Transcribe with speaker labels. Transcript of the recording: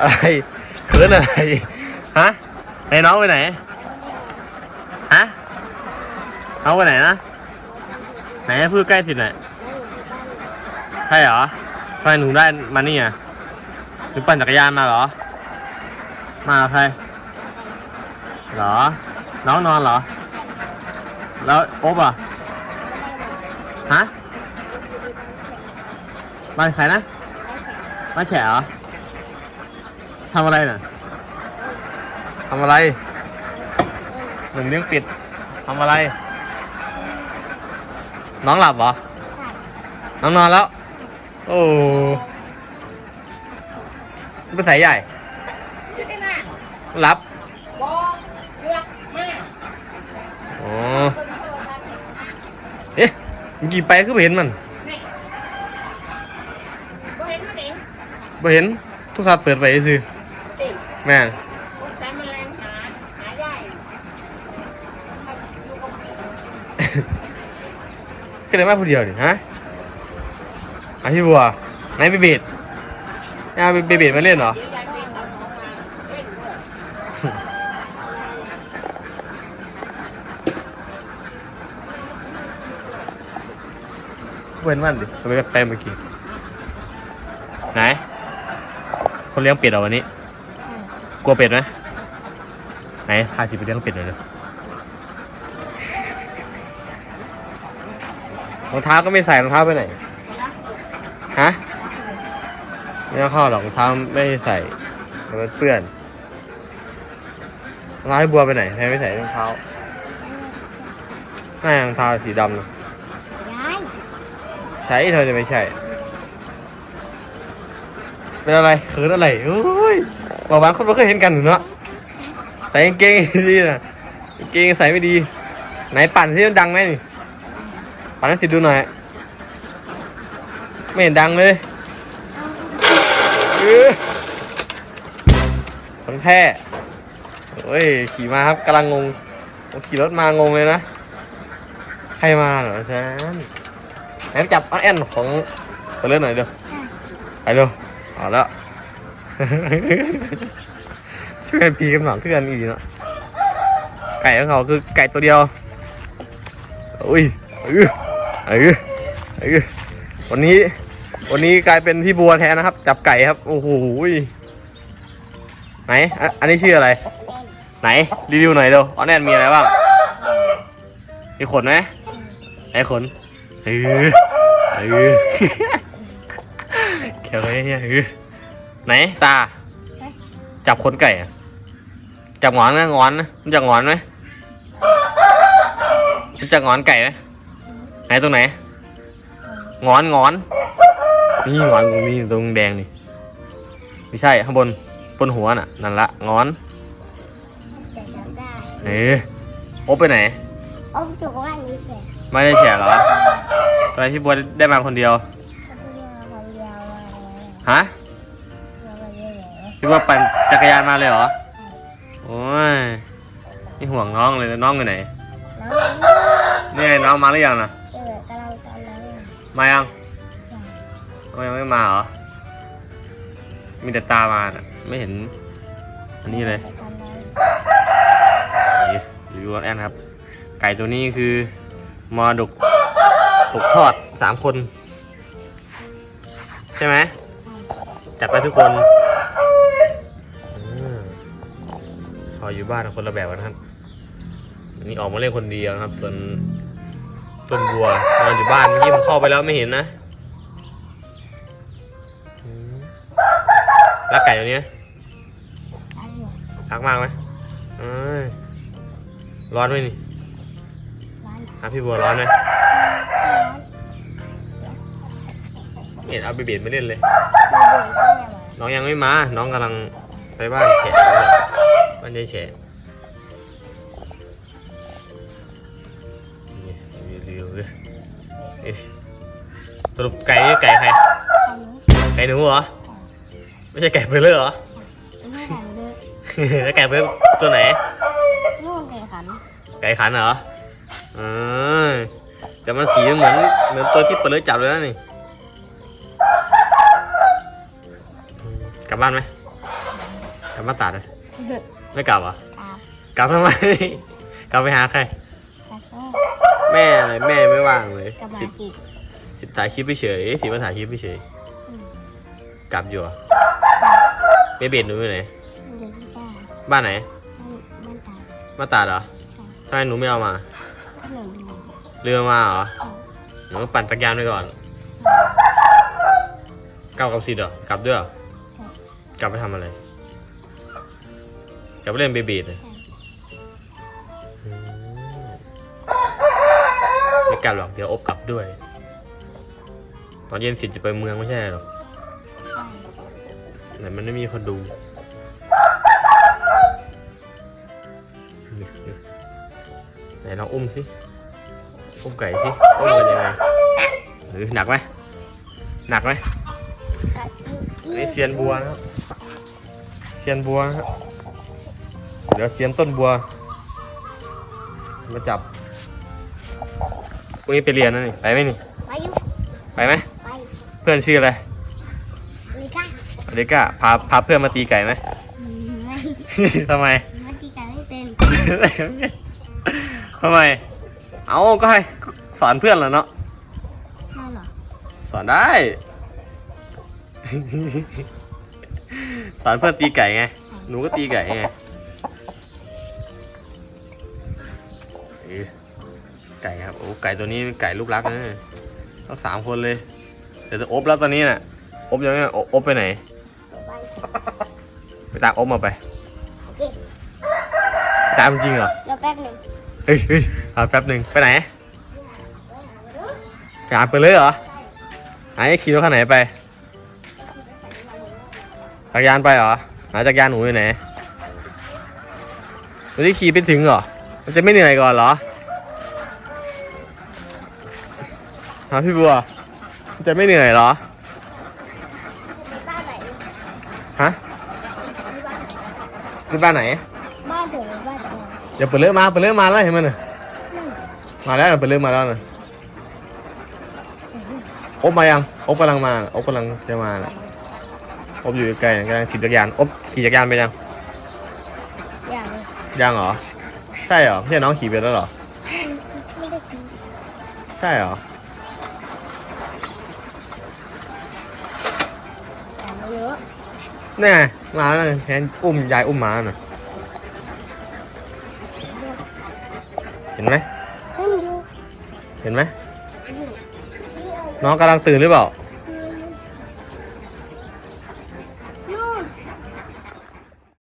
Speaker 1: อะไรเขินอะไรฮะไหนน้องไปไหนฮะน้องไปไหนนะไหนพูดใกล้สิไหนอยใช่เหรอทำไมหนูได้มานี่อะหนูปั่นจักรยานมาเหรอ มาใครเหรอ น้องนอนเหรอ แล้วโอ๊บอะฮะบ้านใครนะบ้านแฉเหรอ ทำอะไรน่ะทำอะไรหนึ่งเลี้ยงปิดทำอะไร น้องหลับเหรอ น้องนอนแล้ว โอ้ไปใส่ใหญ่
Speaker 2: อยู่ที่นั่น
Speaker 1: รับ
Speaker 2: บอกเลือกมาก
Speaker 1: อ๋อเอ๊ะมันกี่ไปคือบ่เห็นมัน
Speaker 2: นี่บ่เห็นมันเอง
Speaker 1: บ่เห็นทุกสัตว์เปิดไปซื่อ
Speaker 2: ติ
Speaker 1: แม่น
Speaker 2: พวกแต่แมลงหาหาใหญ่ให้อยู่กับมัน
Speaker 1: ก็เลยมาผู้เดียวนี่ฮะอาพี่บัวไหนไปเบดเอาไปเบดมาเล่นเหรอ
Speaker 2: เดี๋ยวยายเป็นเอาของมาเล่นด้วย
Speaker 1: เว้นมันดิไปไปเมื่อกี้ ไหน คนเลี้ยงเป็ดเหรอวันนี้ กลัวเป็ดไหมไหนพาสิไปเลี้ยงเป็ดหน่อยเลยรองเท้าก็ไม่ใส่รองเท้าไปไหนฮะไม่ต้องเข้าหรอกรองเท้าไม่ใส่เดี๋ยวมันเปื้อนรองเท้าให้บัวไปไหนแทนไม่ใส่รองเท้าหน้ารองเท้าสีดำนะ
Speaker 2: ยาย
Speaker 1: ใช่เธอจะไม่ใช่ เป็นอะไรเขินอะไรโอ้ยบอกว่าคนไม่เคยเห็นกันหนูเนาะใส่กางเกงดีนะกางเกงใส่ไม่ดี ไหนปั่นที่มันดังไหมนี่ปั่นให้สิดูหน่อย ไม่เห็นดังเลยเออคนแท้โอ้ยขี่มาครับกำลังงงผมขี่รถมางงเลยนะ ใครมาเหรอฉันไหนจับอันแอนของตัวเลือหน่อยเดี๋ยวไปเร็ว เอาแล้วช่วยพีกันหน่อยเพื่อนอีกเนาะไก่ของเขาคือไก่ตัวเดียวอุ้ยเออเออเออวันนี้ วันนี้กลายเป็นพี่บัวแทนนะครับ จับไก่ครับ โอ้โหไหน อันนี้ชื่ออะไร ไหน รีวิวหน่อยเร็วออนแอนมีอะไรบ้าง มีขนไหมไหนขนเออเออ ยวไอ้เหี้ยเออไหนตา จับขนไก่อะจับงอนนะงอนนะมันจะงอนไหมมันจะงอนไก่ไหมไหนตรงไหนงอนงอน นี่งอนตรงนี้ตรงแดงนี่ไม่ใช่ข้างบนบนหัวน่ะนั่นละงอน
Speaker 3: แต่จำได้
Speaker 1: เอ๊ะโอ๊บไปไหน
Speaker 3: โอ้จุกว่านี้เสร็จ
Speaker 1: ไม่ได้แฉเหรอตอนนนที่บัวได้มาคนเดีย
Speaker 3: ว
Speaker 1: ฮะ
Speaker 3: เราไปเยอะเลย
Speaker 1: พี่บัวปั่นจักรยานมาเลยเหรอ โอ้ยนี่ห่วงน้องเลยนะน้องไปไหน
Speaker 3: น้องนี่
Speaker 1: นี่ไงน้องมาหรือยังนะ
Speaker 3: เออกำลังตอนนั้น
Speaker 1: มายังน้องยังไม่มาเหรอ มีแต่ตามาน่ะไม่เห็น อันนี้เลย
Speaker 3: ตอนนั้น
Speaker 1: นี่รีวิวแอนครับ ไก่ตัวนี้คือมอดกตกทอดสามคน ใช่ไหม จัดไปทุกคนอืมพออยู่บ้านคนละแบบกันนะครับอันนี้ออกมาเล่นคนเดียวนะครับ ส่วนต้นบัวนอนอยู่บ้านเมื่อกี้ผมเข้าไปแล้วไม่เห็นนะอืมรักไก่ตัวนี้ไหม
Speaker 3: อันนี้
Speaker 1: รักมากไหมเอ้ยร้อนไหมนี่
Speaker 3: ร้าน
Speaker 1: อะพี่บัวร้อนไหม เห็นเอาไปเบียดไม่เล่นเลย
Speaker 3: ร้านเราดูได้ยังไง
Speaker 1: น้องยังไม่มา น้องกำลังไปบ้านแฉะบ้านยายแฉะนี่รีวิวเลยเอ๊ะสรุปไก่นี่ไก่ใคร
Speaker 3: อันนี้
Speaker 1: ไก่หนูเหรอ ไม่ใช่ไก่เบลเลอร์เหรอ
Speaker 3: ไม่ขันเลย
Speaker 1: แล้วไก่เบลเลอร์ตัวไหน
Speaker 3: นู่นไก่ขัน
Speaker 1: ไก่ขันเหรอเออแต่มันสีเหมือนเหมือนตัวที่เปิดเลยจับเลยนะนี่ ลับบ้านไหมกลับมาตัดเลยไม่กลับเหรอะ
Speaker 3: ครับ
Speaker 1: กลับทำไม กลับไปหาใคร
Speaker 3: กระโซ่
Speaker 1: แม่อะไรแม่ไม่ว่างเลย
Speaker 3: กระบา
Speaker 1: สิ
Speaker 3: จิก
Speaker 1: สิถ่ายคลิปไปเฉยสิมาถ่ายคลิปไปเฉย
Speaker 3: อืม
Speaker 1: กลับอยู่เหรอะเบเบ็ดหนูอยู่ไหน
Speaker 3: เดี๋ยวที่บ้าน
Speaker 1: บ้านไหน
Speaker 3: บ้านบ้านตา
Speaker 1: มาตัดเหรอ
Speaker 3: ใช่
Speaker 1: ทำไมหนูไม่เอามา
Speaker 3: ก็เลยดู
Speaker 1: เรือมาเหรอ
Speaker 3: อืม
Speaker 1: หนูก็ปั่นจักรยานไปก่อนกลับกับสิทธิ์เหรอกลับด้วยเหรอ
Speaker 3: ใช่
Speaker 1: ก ลับไปทำอะไร กลับไปเล่นเบบีดเลย
Speaker 3: ใช่
Speaker 1: อืมไม่กลับหรอกเดี๋ยวอบกลับด้วย ตอนเย็นสิทธิ์จะไปเมืองไม่ใช่หรอก
Speaker 3: ใช่
Speaker 1: แต่มันไม่มีคนดู ไหนลองอุ้มสิ อุ้มไก่สิ อุ้มกันยังไงหรือหนักไหม หนักไหม
Speaker 3: กระ
Speaker 1: อันนี้เซียนบัวนะครับ เซียนบัวนะครับเดี๋ยวเซียนต้นบัว มาจับพรุ่งนี้ไปเรียนนะนี่ไปไหมนี่
Speaker 3: ไปอยู่
Speaker 1: ไปไหม
Speaker 3: ไป
Speaker 1: เพื่อนชื่ออะไร
Speaker 3: มีก้า
Speaker 1: อเดก้าพาพาเพื่อนมาตีไก่ไหม
Speaker 3: อืมไม่
Speaker 1: ทำไม
Speaker 3: มาตีกันไม่เป็น
Speaker 1: ทำไม เอาก็ให้สอนเพื่อนแล้วเนาะ
Speaker 3: ได้เหรอ
Speaker 1: สอนได้ สอนเพื่อนตีไก่ไง หนูก็ตีไก่ไงเอ้ยไก่ครับ โอ้ ไก่ตัวนี้ไก่ลูกรักนะต้องสามคนเลย เดี๋ยวจะอบแล้วตอนนี้น่ะ อบยังไงอบอบไปไหน
Speaker 3: ไป
Speaker 1: ไปตามอบมาไป
Speaker 3: โอเค
Speaker 1: ตามจริงเหรอ
Speaker 3: รอแป๊บหนึ่ง
Speaker 1: เฮ้ยเฮ้ยเอาแป๊บหนึ่งไปไหนไปหาไปเลยเหรอไหนขี่รถคันไหนไป จักรยานไปเหรอ หาจักรยานหนูอยู่ไหนวันนี้ขี่ไปถึงเหรอ มันจะไม่เหนื่อยก่อนเหรอฮะพี่บัว มันจะไม่เหนื่อยเหรอ
Speaker 3: ที่บ้านไหน
Speaker 1: ฮะ
Speaker 3: ที่บ้านไหน
Speaker 1: ที่บ้านไหน
Speaker 3: บ้านเถอบ้านเถอะ
Speaker 1: เดี๋ยวเปิดเลือมาเปิดเลือมาแล้วเห็นมันน่ะ
Speaker 3: นั่น
Speaker 1: มาแล้วเปิดเลือมาแล้วน่ะอบมายังอบกำลังมาอบกำลังจะมาน่ะ อบอยู่ไกลๆน่ะกำลังขี่จักรยานอบขี่จักรยานไปยัง
Speaker 3: อย่างเลย
Speaker 1: ยังเหรอ ใช่เหรอไม่ใช่น้องขี่ไปแล้วเหรอ
Speaker 3: ไม่ได้กิน
Speaker 1: ใช่เหรอ
Speaker 3: แต่ไม่เยอะ
Speaker 1: นี่ไงมาแล้วน่ะแทนอุ้มยายอุ้มหมาน่ะเห็นไหม
Speaker 3: เฮ้ยดู
Speaker 1: เห็นไหม
Speaker 3: นี่
Speaker 1: น้องกำลังตื่นหรือเปล่า
Speaker 3: ใ